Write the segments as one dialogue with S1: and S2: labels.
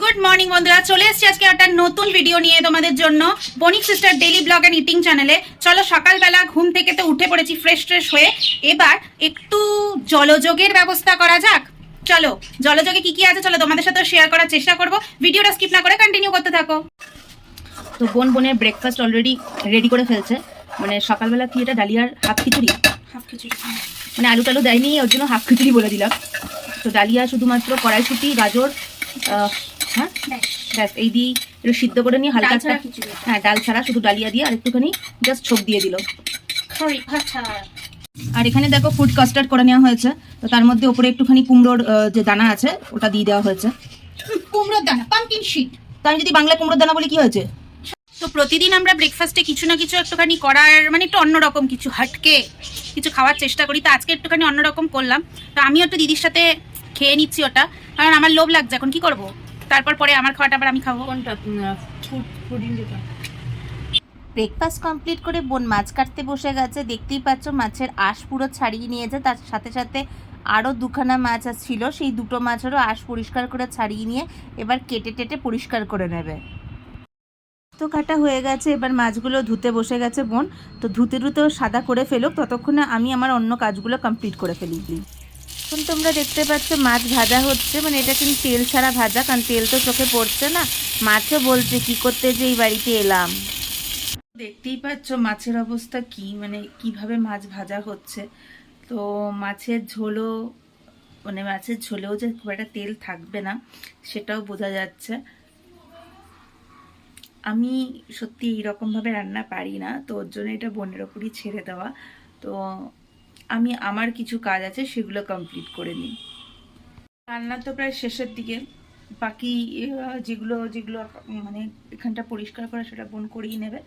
S1: Good morning বন্ধুরা। চলে এসেছি আজকে একটা নতুন ভিডিও নিয়ে তোমাদের জন্য। Banik sister daily vlog and eating চ্যানেলে চলো সকালবেলা ঘুম থেকে তো উঠে পড়েছি ফ্রেশ ট্রেশ হয়ে। এবার একটু জলযোগের ব্যবস্থা করা যাক। চলো জলযোগে কি কি আছে চলো তোমাদের সাথে শেয়ার করার চেষ্টা করব। ভিডিওটা স্কিপ না করে কন্টিনিউ করতে থাকো।
S2: তো বোন বোনের ব্রেকফাস্ট অলরেডি রেডি করে ফেলছে। মানে সকালবেলা কি এটা ডালিয়ার হাফ খিচুড়ি?
S1: হাফ খিচুড়ি
S2: মানে আলু টালু দেয়নি ওর জন্য হাফ খিচুড়ি বলে দিলাম। তো ডালিয়া শুধুমাত্র কড়াইশুটি গাজর আহ, হ্যাঁ? ব্যাস। এই দিয়ে একটু সিদ্ধ করে নিয়ে হালকা
S1: ছাড়া
S2: একটা- হ্যাঁ ডাল ছাড়া শুধু ডালিয়া দিয়ে আর একটুখানি জাস্ট ছোপ দিয়ে দিল। আর এখানে দেখো ফুড কাস্টার্ড করে নেওয়া হয়েছে। তো তার মধ্যে ওপরে একটুখানি কুমড়োর যে দানা আছে ওটা দিয়ে দেওয়া হয়েছে।
S1: কুমড়োর দানা পাম্পকিন শিট
S2: তো আমি যদি বাংলা কুমড়োর দানা বলি কি হয়েছে?
S1: তো প্রতিদিন আমরা ব্রেকফাস্টে কিছু না কিছু একটুখানি করার মানে একটু অন্যরকম কিছু হাটকে কিছু খাওয়ার চেষ্টা করি। তো আজকে একটুখানি অন্যরকম করলাম। তো আমিও একটু দিদির সাথে খেয়ে নিচ্ছি ওটা। কারণ আমার লোভ লাগছে এখন কি করব? তারপর পরে আমার খাওয়াটা আবার আমি খাব।
S2: কোনটা? ফুডিং যেটা।
S3: ব্রেকফাস্ট কমপ্লিট করে বোন মাছ কাটতে বসে গেছে। দেখতেই পাচ্ছ মাছের আঁশ পুরো ছাড়িয়ে নিয়েছে। তার সাথে সাথে আরও দুখানা মাছ ছিল। সেই দুটো মাছেরও আঁশ পরিষ্কার করে ছাড়িয়ে নিয়ে এবার কেটে টেটে পরিষ্কার করে নেবে। তো কাটা হয়ে গেছে। এবার মাছগুলো ধুতে বসে গেছে বোন। তো ধুতে ধুতে ও সাদা করে ফেলুক। ততক্ষণে আমি আমার অন্য কাজগুলো কমপ্লিট করে ফেলি এখন তোমরা দেখতে পাচ্ছ মাছ ভাজা হচ্ছে। মানে এটা কিন্তু তেল ছাড়া ভাজা, কারণ তেল তো চোখে পড়ছে না। মাছও বলছে কি করতে যে এই বাড়িতে এলাম।
S2: দেখতেই পাচ্ছ মাছের অবস্থা কি মানে কীভাবে মাছ ভাজা হচ্ছে। তো মাছের ঝোলও মানে মাছের ঝোলেও যে খুব একটা তেল থাকবে না, সেটাও বোঝা যাচ্ছে। আমি সত্যি এইরকমভাবে রান্না পারি না, তো ওর জন্য এটা বোনের ওপরই ছেড়ে দেওয়া। তো আমি আমার কিছু কাজ আছে, সেগুলো কমপ্লিট করে নিই। রান্না তো প্রায় শেষের দিকে। বাকি যেগুলো যেগুলো মানে এখানটা পরিষ্কার করা সেটা বোন করেই নেবে।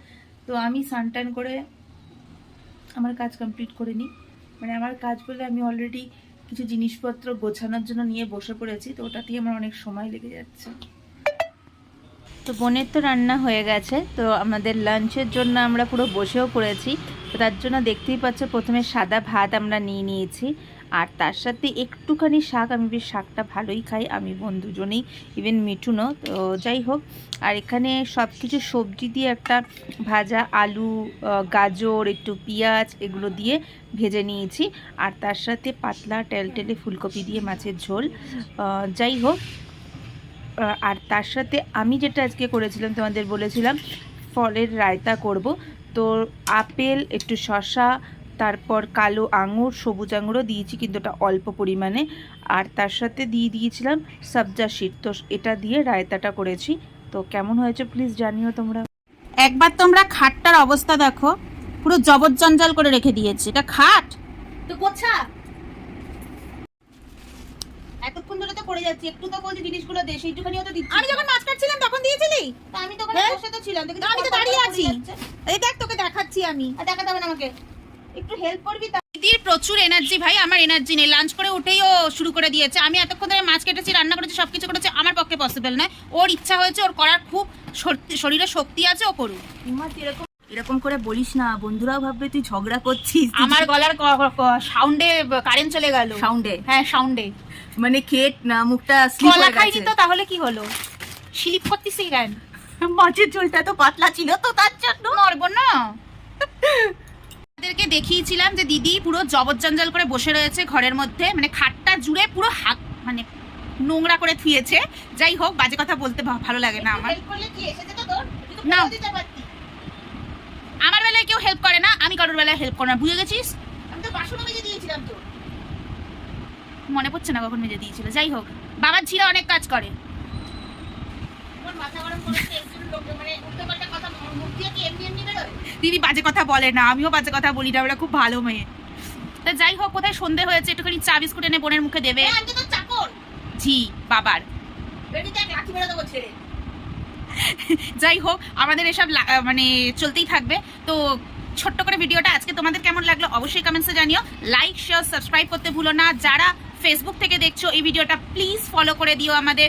S2: তো আমি সানটান করে আমার কাজ কমপ্লিট করে নিই। মানে আমার কাজ বলে আমি অলরেডি কিছু জিনিসপত্র গোছানোর জন্য নিয়ে বসে পড়েছি, তো ওটাতেই আমার অনেক সময় লেগে যাচ্ছে।
S3: তো বোনের তো রান্না হয়ে গেছে, তো আমাদের লাঞ্চের জন্য আমরা পুরো বসেও পড়েছি। তো তার জন্য দেখতেই পাচ্ছ প্রথমে সাদা ভাত আমরা নিয়ে নিয়েছি, আর তার সাথে একটুখানি শাক। আমি বেশ শাকটা ভালোই খাই, আমি বোন দুজনেই ইভেন মিঠুনও। তো যাই হোক, আর এখানে সব কিছু সবজি দিয়ে একটা ভাজা আলু গাজর, একটু পেঁয়াজ এগুলো দিয়ে ভেজে নিয়েছি। আর তার সাথে পাতলা টেলটেলে ফুলকপি দিয়ে মাছের ঝোল। যাই হোক আর তার সাথে আমি যেটা আজকে করেছিলাম তোমাদের বলেছিলাম ফলের রায়তা করব। তো আপেল একটু শশা তারপর কালো আঙুর সবুজ আঙুরও দিয়েছি কিন্তু ওটা অল্প পরিমাণে। আর তার সাথে দিয়ে দিয়েছিলাম সবজা শিট তো এটা দিয়ে রায়তাটা করেছি। তো কেমন হয়েছে প্লিজ জানিও তোমরা।
S1: একবার তোমরা খাটটার অবস্থা দেখো। পুরো জবরজঞ্জাল করে রেখে দিয়েছি। এটা খাট?
S2: তো কোথা এতক্ষণ ধরে তো করে যাচ্ছি একটু তো বলছি জিনিসগুলো দে সেইটুখানিও তো দিচ্ছি
S1: আমি যখন মাছ কাটছিলাম তখন দিয়েছিলি?
S2: আমি তো
S1: হ্যাঁ?
S2: বসে তো ছিলাম দেখি
S1: আমি তো দাঁড়িয়ে আছি। এই দেখ তোকে দেখাচ্ছি আমি।
S2: দেখাতে হবে না আমাকে। একটু হেল্প করবি
S1: দিদির প্রচুর এনার্জি ভাই আমার এনার্জি নেই। লাঞ্চ করে উঠেই ও শুরু করে দিয়েছে। আমি এতক্ষণ ধরে মাছ কেটেছি রান্না করেছি সবকিছু করেছি আমার পক্ষে পসিবল নয়। ওর ইচ্ছা হয়েছে ওর করার খুব শরীরে শক্তি আছে ও করুক।
S2: এরকম এরকম করে বলিস না বন্ধুরাও ভাববে তুই ঝগড়া করছিস
S1: আমার গলার সাউন্ডে কারেন্ট চলে গেল।
S2: সাউন্ডে
S1: হ্যাঁ সাউন্ডে
S2: মানে খেট না মুখটা স্লিপ
S1: কলা
S2: হয়ে
S1: খাইনি
S2: গেছে।
S1: তো তাহলে কি হলো? স্লিপ করতেছি কেন
S2: মাছের ঝোলটা তো পাতলা ছিল তো তার জন্য।
S1: মরবো না। তাদেরকে দেখিয়েছিলাম যে দিদি পুরো জবরজঞ্জাল করে বসে রয়েছে ঘরের মধ্যে মানে খাটটা জুড়ে পুরো হাত মানে নোংরা করে থুয়েছে। যাই হোক বাজে কথা বলতে ভা- ভালো লাগে না আমার। না। আমার বেলায় কেউ হেল্প করে না আমি কারোর বেলায় হেল্প করে না। বুঝে গেছিস?
S2: আমি তো বাসনও মেজে দিয়েছিলাম তো
S1: মনে পড়ছে না কখন মেজে দিয়েছিল। যাই হোক বাবার ঝিরা অনেক কাজ করে।
S2: মানে
S1: দিদি বাজে কথা বলে না আমিও বাজে কথা বলি না ওরা খুব ভালো মেয়ে। তা যাই হোক কোথায় সন্ধে হয়েছে একটুখানি চা বিস্কুট এনে বোনের মুখে দেবে। জি বাবার। যাই হোক আমাদের এসব মানে চলতেই থাকবে। তো ছোট্ট করে ভিডিওটা আজকে তোমাদের কেমন লাগল অবশ্যই কমেন্টসে জানিও। লাইক শেয়ার সাবস্ক্রাইব করতে ভুলো না। যারা ফেসবুক থেকে দেখছ এই ভিডিওটা প্লিজ ফলো করে দিও আমাদের।